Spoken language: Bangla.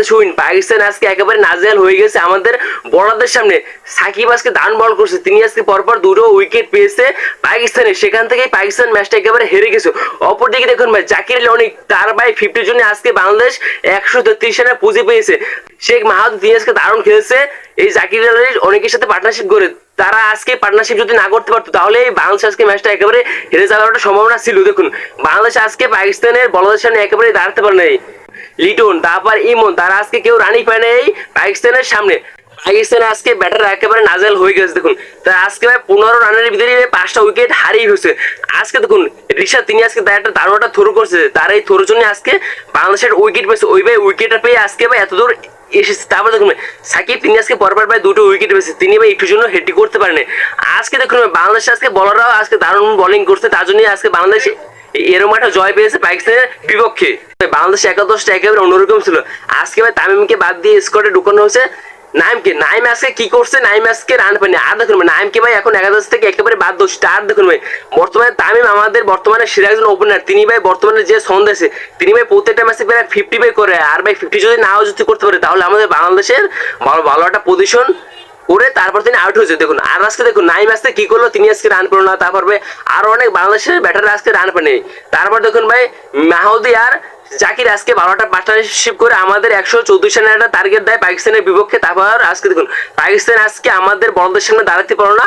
বাংলাদেশ উইন পাকিস্তান আজকে একেবারে নাজেল হয়ে গেছে আমাদের বড়দের সামনে। সাকিব আজকে দারুণ বল করছে, তিনি আজকে পরপর দুটো উইকেট পেয়েছে পাকিস্তানের সেখান থেকেই পাকিস্তান ম্যাচটা একেবারে হেরে গেছে। অপরদিকে দেখুন ভাই, জাকির আলী অনেক, তার ভাই ফিফটির জন্য আজকে বাংলাদেশ একশো তেত্রিশ রানে পুঁজি পেয়েছে। শেখ মাহাদুর তিনি আজকে দারুণ খেলেছে। এই জাকির আলীর অনেকের সাথে পার্টনারশিপ করে, তারা আজকে পার্টনারশিপ যদি না করতে পারতো, তাহলে এই বাংলাদেশ আজকে ম্যাচটা একেবারে হেরে যাওয়ার একটা সম্ভাবনা ছিল। দেখুন, বাংলাদেশ আজকে পাকিস্তানের বলদের সামনে একেবারে দাঁড়াতে পারে নাই। লিটন, তারপর ইমন, তারা আজকে কেউ রানি পায় নাই পাকিস্তানের সামনে। পাকিস্তান আজকে ব্যাটার একেবারে নাজেল হয়ে গেছে, দেখুন। তা আজকে ভাই পনেরো রানের ভিতরে পাঁচটা উইকেট হারিয়ে হয়েছে আজকে দেখুন ঋষাদ তিনি আজকে তার একটা দারুণ একটা থ্রো করছে, তার এই থ্রোর জন্য আজকে বাংলাদেশের উইকেট পেয়েছে। ওই ভাই উইকেটটা পেয়ে আজকে ভাই এত দূর এসেছে। তারপর দেখুন, সাকিব, তিনি আজকে পরপর প্রায় দুটো উইকেট পেয়েছে। তিনি ভাই একটু জন্য হেডি করতে পারেনি। আজকে দেখুন বাংলাদেশ আজকে বলাররাও আজকে দারুণ বোলিং করছে। তার জন্যই আজকে বাংলাদেশ এরকম একটা জয় পেয়েছে পাকিস্তানের বিপক্ষে। বাংলাদেশ একাদশটা একেবারে অন্যরকম ছিল। আজকে ভাই তামিমকে বাদ দিয়ে স্কোয়াডে ঢুকানো হয়েছে। নাইমকে নাইম আজকে কি করছে? নাইম আজকে রান পায়নি। আর দেখুন ভাই, নাইমকে ভাই এখন একাদশ থেকে একেবারে বাদ দোষ আর দেখুন ভাই বর্তমানে তামিম আমাদের বর্তমানে সেরা একজন ওপেনার তিনি ভাই বর্তমানে যে আছে তিনি ভাই প্রত্যেকটা ম্যাচে প্রায় ফিফটি বাই করে। আর ভাই ফিফটি যদি নাও যদি করতে পারে তাহলে আমাদের বাংলাদেশের ভালো ভালো একটা পজিশন করে তারপর তিনি আউট হয়েছে। দেখুন, আর আজকে দেখুন, নাইম আজকে কি করল, তিনি আজকে রান করল না, তারপর আরও অনেক বাংলাদেশের ব্যাটার আজকে রান পায়নি তারপর দেখুন ভাই মাহুদি আর জাকির আজকে বারোটা পার্টনারশিপ করে আমাদের একশো চৌত্রিশ রানের একটা টার্গেট দেয় পাকিস্তানের বিপক্ষে। তারপর আজকে দেখুন, পাকিস্তান আজকে আমাদের বড়দের সামনে দাঁড়াতে পারো না।